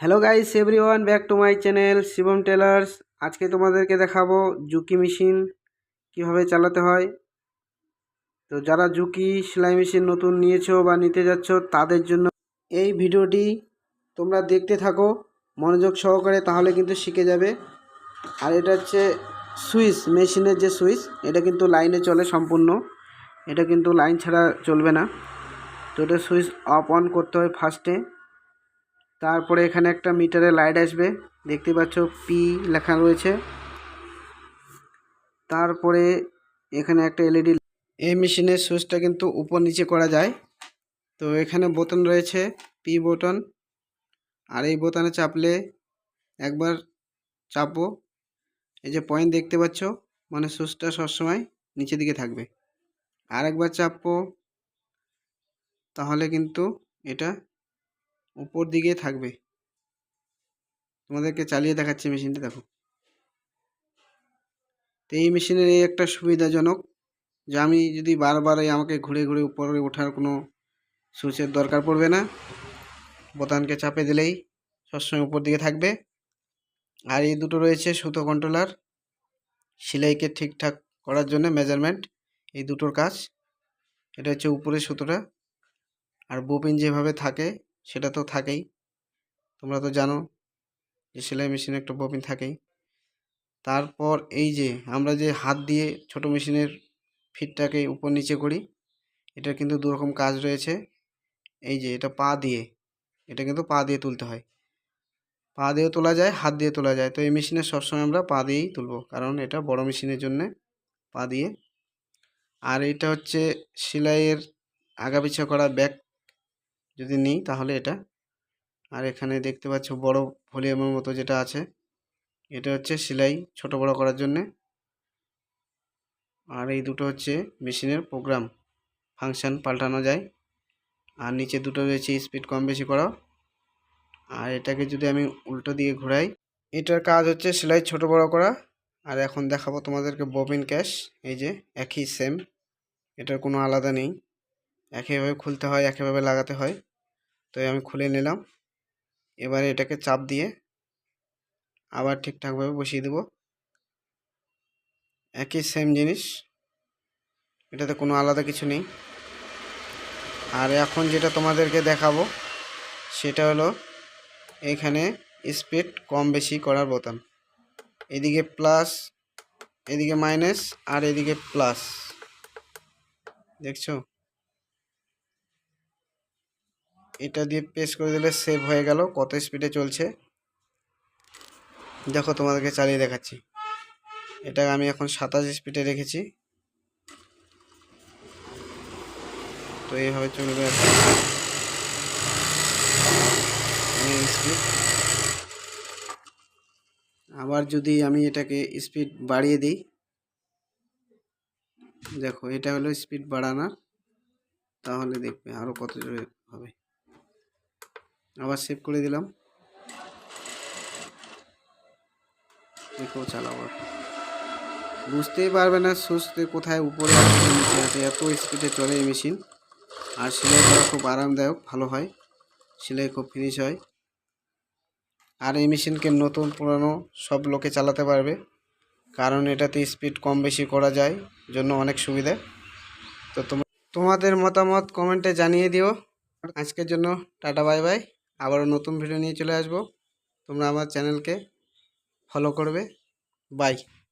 Hello guys everyone back to my channel Shivam Tellers আজকে তোমাদেরকে দেখাবো জুকি মেশিন কীভাবে চালাতে হয়। তো যারা জুকি সেলাই মেশিন নতুন নিয়েছো বা নিতে যাচ্ছ, তাদের জন্য এই ভিডিওটি তোমরা দেখতে থাকো, মনোযোগ সহকারে, তাহলে কিন্তু শিখে যাবে। আর এটা হচ্ছে সুইচ, মেশিনের যে সুইচ, এটা কিন্তু লাইনে চলে সম্পূর্ণ। এটা কিন্তু লাইন ছাড়া চলবে না। তো এটা সুইচ অফ অন করতে হয় ফার্স্টে। তারপরে এখানে একটা মিটারে লাইট আসবে। দেখতে পাচ্ছ পি লেখা রয়েছে। তারপরে এখানে একটা এলইডি এই মেশিনের সুইচটা কিন্তু উপর নিচে করা যায়। তো এখানে বোতাম রয়েছে পি বোতাম। আর এই বোতামে চাপলে একবার চাপবো। এই যে পয়েন্ট দেখতে পাচ্ছ মানে সুইচটা সবসময় নিচের দিকে থাকবে। আর একবার চাপবো, তাহলে কিন্তু এটা উপর দিকে থাকবে। তোমাদেরকে চালিয়ে দেখাচ্ছি মেশিনটা, দেখো। তো এই মেশিনের এই একটা সুবিধাজনক যে আমি যদি বারবার এই আমাকে ঘুরে ঘুরে উপরে ওঠার কোনো সুইচের দরকার পড়বে না, বোতামকে চাপে দিলেই সবসময় উপর দিকে থাকবে। আর এই দুটো রয়েছে সুতো কন্ট্রোলার সেলাইকে ঠিকঠাক করার জন্য মেজারমেন্ট এই দুটোর কাজ। এটা হচ্ছে উপরের সুতোটা। আর বোপিন যেভাবে থাকে সেটা তো থাকেই। তোমরা তো জানো যে সেলাই মেশিনে একটা ববিন থাকেই। তারপর এই যে আমরা যে হাত দিয়ে ছোট মেশিনের ফিটটাকে উপর নিচে করি এটা কিন্তু দুরকম কাজ রয়েছে। এই যে এটা পা দিয়ে, এটা কিন্তু পা দিয়ে তুলতে হয়। পা দিয়েও তোলা যায়, হাত দিয়ে তোলা যায়। তো এই মেশিনে সবসময় আমরা পা দিয়েই তুলবো, কারণ এটা বড় মেশিনের জন্যে পা দিয়ে। আর এটা হচ্ছে সেলাইয়ের আগা পিছা করা ব্যাক যদি নিই তাহলে এটা। আর এখানে দেখতে পাচ্ছ বড় ভলিউমের মতো যেটা আছে। এটা হচ্ছে সেলাই ছোট বড় করার জন্যে। আর এই দুটো হচ্ছে মেশিনের প্রোগ্রাম ফাংশন পাল্টানো যায়। আর নিচে দুটো রয়েছে স্পিড কম বেশি করা আর এটাকে যদি আমি উল্টো দিয়ে ঘোরাই, এটার কাজ হচ্ছে সেলাই ছোট বড় করা। আর এখন দেখাবো তোমাদেরকে ববিন ক্যাশ এই যে একই সেম এটার কোনো আলাদা নেই। একইভাবে খুলতে হয়, একইভাবে লাগাতে হয়। তো আমি খুলে নিলাম। এবারে এটাকে চাপ দিয়ে আবার ঠিকঠাকভাবে বসিয়ে দেব। একই সেম জিনিস, এটাতে কোনো আলাদা কিছু নেই। আর এখন যেটা তোমাদেরকে দেখাবো, সেটা হলো এখানে স্পিড কম বেশি করার বোতাম। এদিকে প্লাস এদিকে মাইনাস আর এদিকে প্লাস দেখছ? এটা দিয়ে প্রেস করে দিলে সেভ হয়ে গেল। কত স্পিডে চলছে? দেখো তোমাদেরকে চালিয়ে দেখাচ্ছি। এটা আমি এখন সাতাশ স্পিডে রেখেছি। তো এইভাবে চলবে আবার যদি আমি এটাকে স্পিড বাড়িয়ে দিই, দেখো এটা হলো স্পিড বাড়ানোর। তাহলে দেখবে আরও কত জোরে হবে। আবার সেভ করে দিলাম। দেখো চালাবো বুঝতেই পারবে না সুস্থে কোথায় উপরে আছে আছে, এত স্পিডে চলে এই মেশিন আর সেলাই করা খুব আরামদায়ক, ভালো হয়। সেলাই খুব ফিনিশ হয়। আর এই মেশিনকে নতুন, পুরানো সব লোকে চালাতে পারবে। কারণ এটাতে স্পিড কম বেশি করা যায়, জন্য অনেক সুবিধা। তো তোমাদের মতামত কমেন্টে জানিয়ে দিও। আজকের জন্য টাটা বাই বাই আবারও নতুন ভিডিও নিয়ে চলে আসব। তোমরা আমার চ্যানেলকে ফলো করবে। বাই